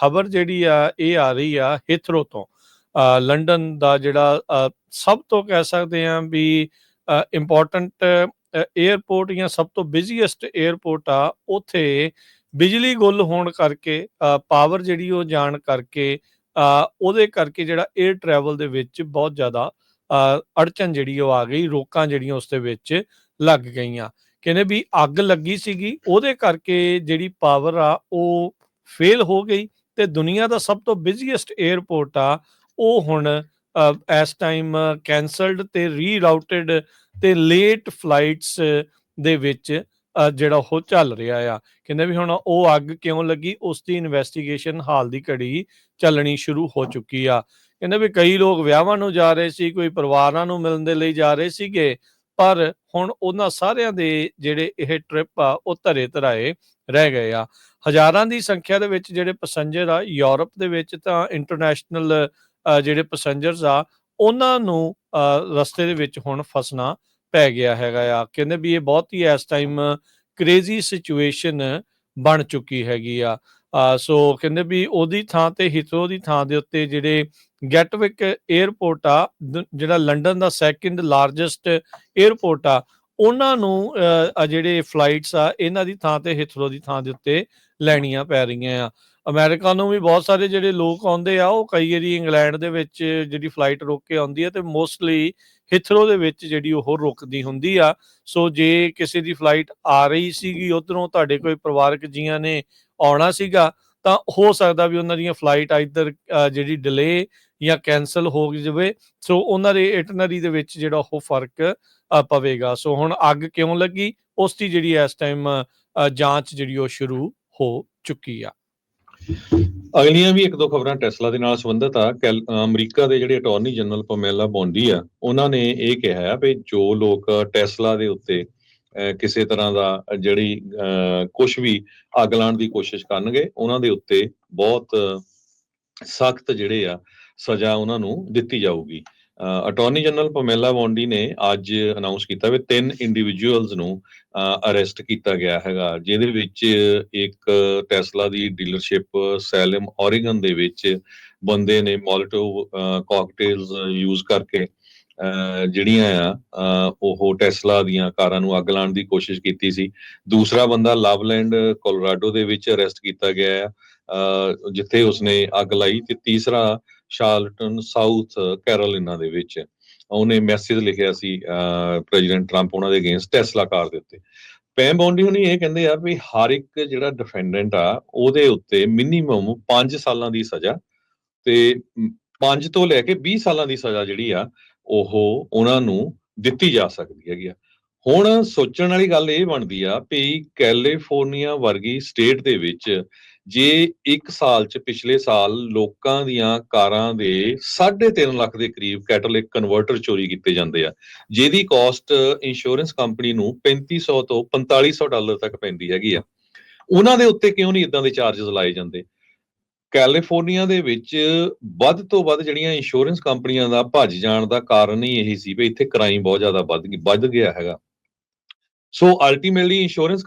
ਖਬਰ ਜਿਹੜੀ ਆ, ਇਹ ਆ ਰਹੀ ਆ ਹਿਥਰੋ ਤੋਂ। ਲੰਡਨ ਦਾ ਜਿਹੜਾ ਸਭ ਤੋਂ ਕਹਿ ਸਕਦੇ ਆ ਵੀ ਇੰਪੋਰਟੈਂਟ 에ਅਰਪੋਰਟ ਜਾਂ ਸਭ ਤੋਂ ਬਿਜ਼ੀਐਸਟ 에ਅਰਪੋਰਟ ਆ, ਉਥੇ ਬਿਜਲੀ ਗੁੱਲ ਹੋਣ ਕਰਕੇ ਪਾਵਰ ਜਿਹੜੀ ਉਹ ਜਾਣ ਕਰਕੇ ਉਹਦੇ ਕਰਕੇ ਜਿਹੜਾ 에ਅਰ ਟਰੈਵਲ ਦੇ ਵਿੱਚ ਬਹੁਤ ਜ਼ਿਆਦਾ ਅੜਚਨ ਜਿਹੜੀ ਉਹ ਆ ਗਈ, ਰੋਕਾਂ ਜਿਹੜੀਆਂ ਉਸ ਦੇ ਵਿੱਚ ਲੱਗ ਗਈਆਂ। ਕਹਿੰਦੇ ਵੀ ਅੱਗ ਲੱਗੀ ਸੀਗੀ, ਉਹਦੇ ਕਰਕੇ ਜਿਹੜੀ ਪਾਵਰ ਆ, ਉਹ ਫੇਲ ਹੋ ਗਈ। ਤੇ ਦੁਨੀਆ ਦਾ ਸਭ ਤੋਂ ਬਿਜ਼ੀਐਸਟ 에ਅਰਪੋਰਟ ਆ, ਉਹ ਹੁਣ ਇਸ ਟਾਈਮ ਕੈਨਸਲਡ ਤੇ ਰੀਰਾਊਟਡ ਤੇ ਲੇਟ ਫਲਾਈਟਸ ਦੇ ਵਿੱਚ ਜਿਹੜਾ ਉਹ ਚੱਲ ਰਿਹਾ ਆ। ਕਹਿੰਦੇ ਵੀ ਹੁਣ ਉਹ ਅੱਗ ਕਿਉਂ ਲੱਗੀ? ਉਸ ਦੀ ਇਨਵੈਸਟੀਗੇਸ਼ਨ ਹਾਲ ਦੀ ਘੜੀ ਚੱਲਣੀ ਸ਼ੁਰੂ ਹੋ ਚੁੱਕੀ ਆ। ਕਹਿੰਦੇ ਵੀ ਕਈ ਲੋਕ ਵਿਆਹਾਂ ਨੂੰ ਜਾ ਰਹੇ ਸੀ, ਕੋਈ ਪਰਿਵਾਰਾਂ ਨੂੰ ਮਿਲਣ ਦੇ ਲਈ ਜਾ ਰਹੇ ਸੀਗੇ। ਪਰ ਹੁਣ ਉਹਨਾਂ ਸਾਰਿਆਂ ਦੇ ਜਿਹੜੇ ਇਹ ਟ੍ਰਿਪ ਆ, ਉਹ ਧਰੇ ਧਰਾਏ ਰਹਿ ਗਏ ਆ। ਹਜ਼ਾਰਾਂ ਦੀ ਸੰਖਿਆ ਦੇ ਵਿੱਚ ਜਿਹੜੇ ਪੈਸੇਂਜਰ ਆ, ਯੂਰਪ ਦੇ ਵਿੱਚ ਤਾਂ ਇੰਟਰਨੈਸ਼ਨਲ ਜਿਹੜੇ ਪੈਸੇਂਜਰਸ ਆ, ਉਹਨਾਂ ਨੂੰ ਰਸਤੇ ਦੇ ਵਿੱਚ ਹੁਣ ਫਸਣਾ ਪੈ ਗਿਆ ਹੈਗਾ ਆ। ਕਹਿੰਦੇ ਵੀ ਇਹ ਬਹੁਤ ਹੀ ਇਸ ਟਾਈਮ ਕ੍ਰੇਜ਼ੀ ਸਿਚੁਏਸ਼ਨ ਬਣ ਚੁੱਕੀ ਹੈਗੀ ਆ। ਸੋ ਕਹਿੰਦੇ ਵੀ ਉਹਦੀ ਥਾਂ ਤੇ ਹਿਥਰੋ ਦੀ ਥਾਂ ਦੇ ਉੱਤੇ ਜਿਹੜੇ ਗੈਟਵਿਕ 에ਅਰਪੋਰਟ ਆ ਜਿਹੜਾ ਲੰਡਨ ਦਾ ਸੈਕਿੰਡ ਲਾਰਜੈਸਟ 에ਅਰਪੋਰਟ ਆ ਉਹਨਾਂ ਨੂੰ ਅ, ਜਿਹੜੇ ਫਲਾਈਟਸ ਆ ਇਹਨਾਂ ਦੀ ਥਾਂ ਤੇ ਹਿਥਰੋ ਦੀ ਥਾਂ ਦੇ ਉੱਤੇ ਲੈਣੀਆਂ ਪੈ ਰਹੀਆਂ ਆ। ਅਮਰੀਕਾ ਨੂੰ ਵੀ ਬਹੁਤ ਸਾਰੇ ਜਿਹੜੇ ਲੋਕ ਆਉਂਦੇ ਆ ਉਹ ਕਈ ਵਾਰੀ ਇੰਗਲੈਂਡ ਦੇ ਵਿੱਚ ਜਿਹੜੀ ਫਲਾਈਟ ਰੋਕ ਕੇ ਆਉਂਦੀ ਹੈ ਤੇ ਮੋਸਟਲੀ ਹਿਥਰੋ ਦੇ ਵਿੱਚ ਜਿਹੜੀ ਉਹ ਰੁਕਦੀ ਹੁੰਦੀ ਆ, ਸੋ ਜੇ ਕਿਸੇ ਦੀ ਫਲਾਈਟ ਆ ਰਹੀ ਸੀਗੀ, ਉਧਰੋਂ ਤੁਹਾਡੇ ਕੋਈ ਪਰਿਵਾਰਕ ਜੀਆਂ ਨੇ ਆਉਣਾ ਸੀਗਾ, ਤਾਂ ਹੋ ਸਕਦਾ ਵੀ ਉਹਨਾਂ ਦੀਆਂ ਫਲਾਈਟ ਇੱਧਰ ਜਿਹੜੀ ਡਿਲੇ ਜਾਂ ਕੈਨਸਲ ਹੋ ਜਾਵੇ, ਸੋ ਉਹਨਾਂ ਦੇ ਇਟਨਰੀ ਦੇ ਵਿੱਚ ਜਿਹੜਾ ਉਹ ਫ਼ਰਕ ਪਵੇਗਾ। ਸੋ ਹੁਣ ਅੱਗ ਕਿਉਂ ਲੱਗੀ? ਉਸ ਦੀ ਜਿਹੜੀ ਇਸ ਟਾਈਮ ਜਾਂਚ ਜਿਹੜੀ ਉਹ ਸ਼ੁਰੂ ਹੋ ਚੁੱਕੀ ਆ। ਅਗਲੀਆਂ ਵੀ ਇੱਕ ਦੋ ਖਬਰਾਂ ਟੈਸਲਾ ਦੇ ਨਾਲ ਸੰਬੰਧਿਤ ਆ। ਅਮਰੀਕਾ ਦੇ ਜਿਹੜੇ ਅਟਾਰਨੀ ਜਨਰਲ ਪਮੇਲਾ ਬੌਂਡੀ ਆ ਉਹਨਾਂ ਨੇ ਇਹ ਕਿਹਾ ਹੈ ਵੀ ਜੋ ਲੋਕ ਟੈਸਲਾ ਦੇ ਉੱਤੇ ਅ, ਕਿਸੇ ਤਰ੍ਹਾਂ ਦਾ ਜਿਹੜੀ ਕੁਝ ਵੀ ਅੱਗ ਲਾਉਣ ਦੀ ਕੋਸ਼ਿਸ਼ ਕਰਨਗੇ ਉਹਨਾਂ ਦੇ ਉੱਤੇ ਬਹੁਤ ਸਖਤ ਜਿਹੜੇ ਆ ਸਜ਼ਾ ਉਹਨਾਂ ਨੂੰ ਦਿੱਤੀ ਜਾਊਗੀ। ਅਟਾਰਨੀ ਜਨਰਲ ਪਮੇਲਾ ਬੌਂਡੀ ਨੇ ਅੱਜ ਅਨਾਉਂਸ ਕੀਤਾ ਵੀ ਤਿੰਨ ਇੰਡੀਵਿਜੂਅਲਸ ਨੂੰ ਅਰੈਸਟ ਕੀਤਾ ਗਿਆ ਹੈਗਾ ਜਿਹਦੇ ਵਿੱਚ ਇੱਕ ਟੈਸਲਾ ਦੀ ਡੀਲਰਸ਼ਿਪ ਸੈਲਮ ਔਰੀਗਨ ਦੇ ਵਿੱਚ ਬੰਦੇ ਨੇ ਮੋਲਟੋ ਕਾਕਟੇਲਸ ਯੂਜ਼ ਕਰਕੇ ਅਹ, ਜਿਹੜੀਆਂ ਆ ਉਹ ਟੈਸਲਾ ਦੀਆਂ ਕਾਰਾਂ ਨੂੰ ਅੱਗ ਲਾਉਣ ਦੀ ਕੋਸ਼ਿਸ਼ ਕੀਤੀ ਸੀ। ਦੂਸਰਾ ਬੰਦਾ ਲਵਲੈਂਡ ਕੋਲੋਰਾਡੋ ਦੇ ਵਿੱਚ ਅਰੈਸਟ ਕੀਤਾ ਗਿਆ ਹੈ ਜਿੱਥੇ ਉਸਨੇ ਅੱਗ ਲਾਈ ਤੇ ਤੀਸਰਾ ਸ਼ਾਰਲਟਨ, ਸਾਊਥ ਕੈਰੋਲਿਨਾ ਦੇ ਵਿੱਚ। ਉਹਨੇ ਮੈਸੇਜ ਲਿਖਿਆ ਸੀ ਪ੍ਰੈਜ਼ੀਡੈਂਟ ਟਰੰਪ ਉਹਨਾਂ ਦੇ ਅਗੇਂਸਟ ਟੈਸਲਾ ਕਾਰ ਦੇ ਉੱਤੇ। ਪੈਮ ਬੌਂਡੀ ਹੁਣੀ ਇਹ ਕਹਿੰਦੇ ਆ ਵੀ ਹਰ ਇੱਕ ਜਿਹੜਾ ਡਿਫੈਂਡੈਂਟ ਆ, ਉਹਦੇ ਉੱਤੇ ਮਿਨੀਮਮ 5 ਸਾਲਾਂ ਦੀ ਸਜ਼ਾ ਤੇ 5 ਤੋਂ ਲੈ ਕੇ 20 ਸਾਲਾਂ ਦੀ ਸਜ਼ਾ ਜਿਹੜੀ ਆ, ਉਹ ਉਹਨਾਂ ਨੂੰ ਦਿੱਤੀ ਜਾ ਸਕਦੀ ਹੈਗੀ ਆ। ਹੁਣ ਸੋਚਣ ਵਾਲੀ ਗੱਲ ਇਹ ਬਣਦੀ ਆ ਵੀ ਕੈਲੀਫੋਰਨੀਆ ਵਰਗੀ ਸਟੇਟ ਦੇ ਵਿੱਚ ਜੇ ਇੱਕ ਸਾਲ ਚ ਪਿਛਲੇ ਸਾਲ ਲੋਕਾਂ ਦੀਆਂ ਕਾਰਾਂ ਦੇ 3.5 ਲੱਖ ਦੇ ਕਰੀਬ ਕੈਟਲਿਕ ਕਨਵਰਟਰ ਚੋਰੀ ਕੀਤੇ ਜਾਂਦੇ ਆ, ਜਿਹਦੀ ਕਾਸਟ ਇੰਸ਼ੋਰੈਂਸ ਕੰਪਨੀ ਨੂੰ 3500 ਤੋਂ 4500 ਡਾਲਰ ਤੱਕ ਪੈਂਦੀ ਹੈਗੀ ਆ। ਉਹਨਾਂ ਦੇ ਉੱਤੇ ਕਿਉਂ ਨਹੀਂ ਇਦਾਂ ਦੇ ਚਾਰजेस ਲਾਏ ਜਾਂਦੇ? ਕੈਲੀਫੋਰਨੀਆ ਦੇ ਵਿੱਚ ਵੱਧ ਤੋਂ ਵੱਧ ਜਿਹੜੀਆਂ ਇੰਸ਼ੋਰੈਂਸ ਕੰਪਨੀਆਂ ਦਾ ਭੱਜ ਜਾਣ ਦਾ ਕਾਰਨ ਹੀ ਇਹੀ ਸੀ ਵੀ ਇੱਥੇ ਕ੍ਰਾਈਮ ਬਹੁਤ ਜ਼ਿਆਦਾ ਵੱਧ ਵੱਧ ਗਿਆ ਹੈਗਾ। ਸੋ ਅਲਟੀਮੇਟਲੀ ਇੰਸ਼ੋਰੈਂਸ